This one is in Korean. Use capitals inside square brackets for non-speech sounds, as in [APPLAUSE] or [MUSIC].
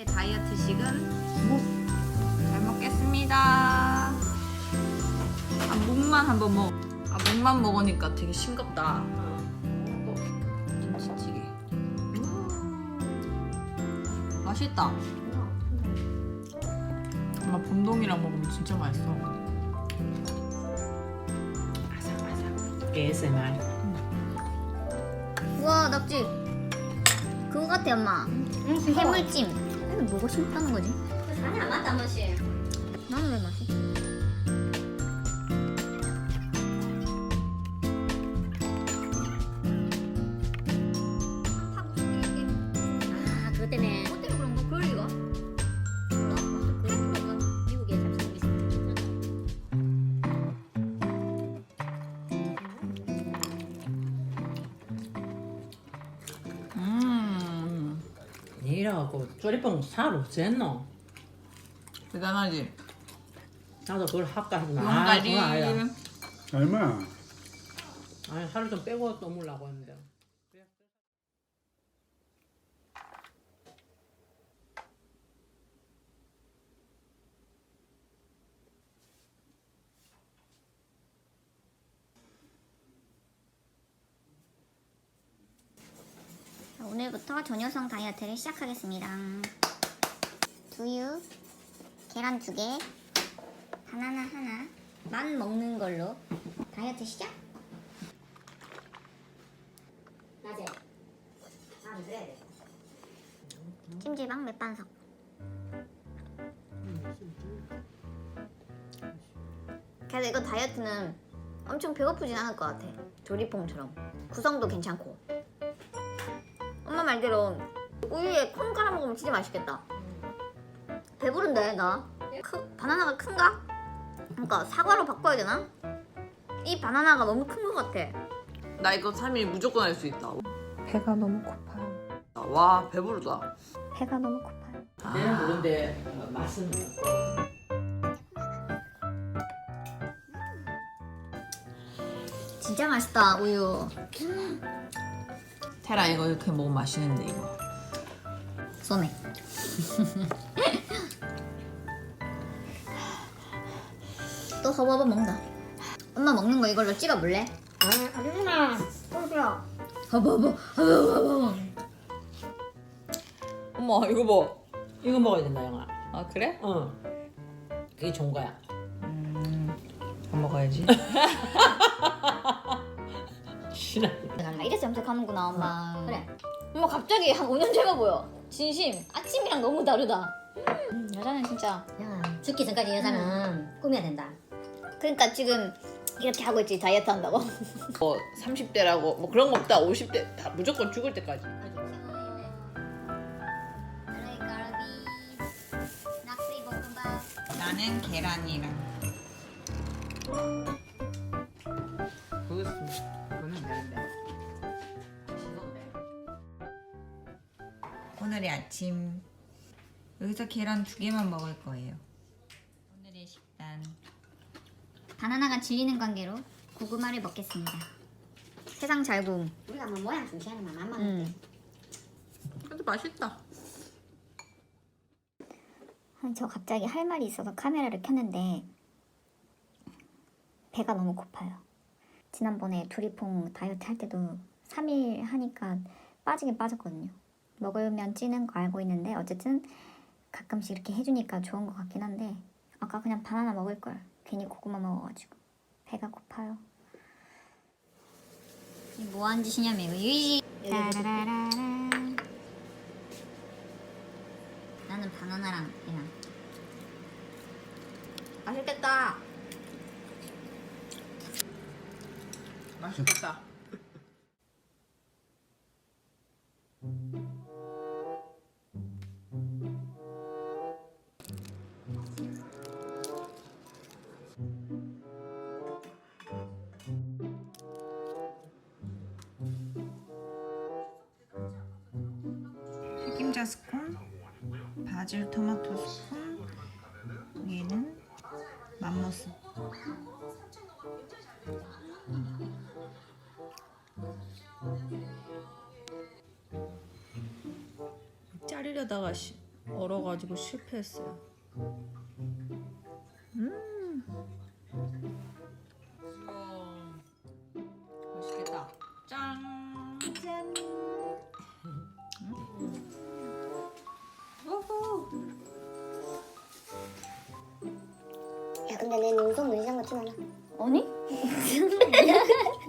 네, 오늘의 다이어트식은 목. 잘 먹겠습니다. 아, 목만 한번 먹. 아 목만 먹으니까 되게 싱겁다. 어, 김치찌개. 음 맛있다. 엄마 봄동이랑 먹으면 진짜 맛있어. 아삭아삭. ASMR. 우와 낙지 그거 같아 엄마 음, 응, 해물찜 이거 뭐가 싱겁다는 거지? 아니 안 맞다 맛이. 나는 왜 맛있지? 니라고 쪼리뽕 살 없었노? 대단하지. 나도 그걸 할까 했나? 아. 그건 아니야. 얼마? 아니 하루 좀 빼고 또 먹으려고 했는데. 오늘부터 저녀성 다이어트를 시작하겠습니다. 두유, 계란 두 개, 바나나 하나, 만 먹는 걸로 다이어트 시작. 낮에. 아 그래야 돼. 찜질방 맥반석. 그래서 이거 다이어트는 엄청 배고프진 않을 것 같아. 조리퐁처럼 구성도 괜찮고. 말대로 우유에 콩 깔아 먹으면 진짜 맛있겠다. 배부른데 나. 크, 바나나가 큰가? 그러니까 사과로 바꿔야 되나? 이 바나나가 너무 큰 것 같아. 나 이거 3일 무조건 할 수 있다. 배가 너무 고파요. 와 배부르다. 배가 너무 고파요. 내는 모르는데 어, 맛은 진짜 맛있다 우유. 테라 이거 이렇게 먹으면 맛있는데 이거. 쏘네. 또 허버버 먹는다. 엄마 먹는 거 이걸로 찍어 볼래? 아 아줌마. 허버버 허버버 허버버. 어머 이거 뭐? 이거 먹어야 된다 영아. 아 그래? 어. 그게 좋은 거야. 안 먹어야지. [LAUGHS] 신나. 달라 이래서 염색하는구나 엄마. 그래. 엄마 갑자기 한 5년 젊어 보여. 진심. 아침이랑 너무 다르다. 음, 여자는 진짜. 야 죽기 전까지 여자는 꾸며야 된다. 그러니까 지금 이렇게 하고 있지 다이어트 한다고. [LAUGHS] 뭐 30대라고 뭐 그런 거 없다. 50대 다 무조건 죽을 때까지. 나는 계란이랑. 그거 오늘의 아침 여기서 계란 두 개만 먹을 거예요. 오늘의 식단 바나나가 질리는 관계로 고구마를 먹겠습니다. 세상 잘 구움. 우리가 뭐 모양 중시하는 만 맘만. 음. 근데 맛있다. 아니, 저 갑자기 할 말이 있어서 카메라를 켰는데 배가 너무 고파요. 지난번에 두리퐁 다이어트 할 때도 3일 하니까 빠지긴 빠졌거든요. 먹으면 찌는 거 알고 있는데 어쨌든 가끔씩 이렇게 해주니까 좋은 것 같긴 한데 아까 그냥 바나나 먹을 걸 괜히 고구마 먹어가지고 배가 고파요. 짓이냐면 이거 유지. 따라라라라. 나는 바나나랑 그냥 맛있겠다. 맛있겠다. 바질 토마토 스콘, 얘는 맘모스. 자르려다가 시- 얼어가지고 실패했어요. 근데 내 눈썹 눈시장 같진 않아. 아니? [LAUGHS]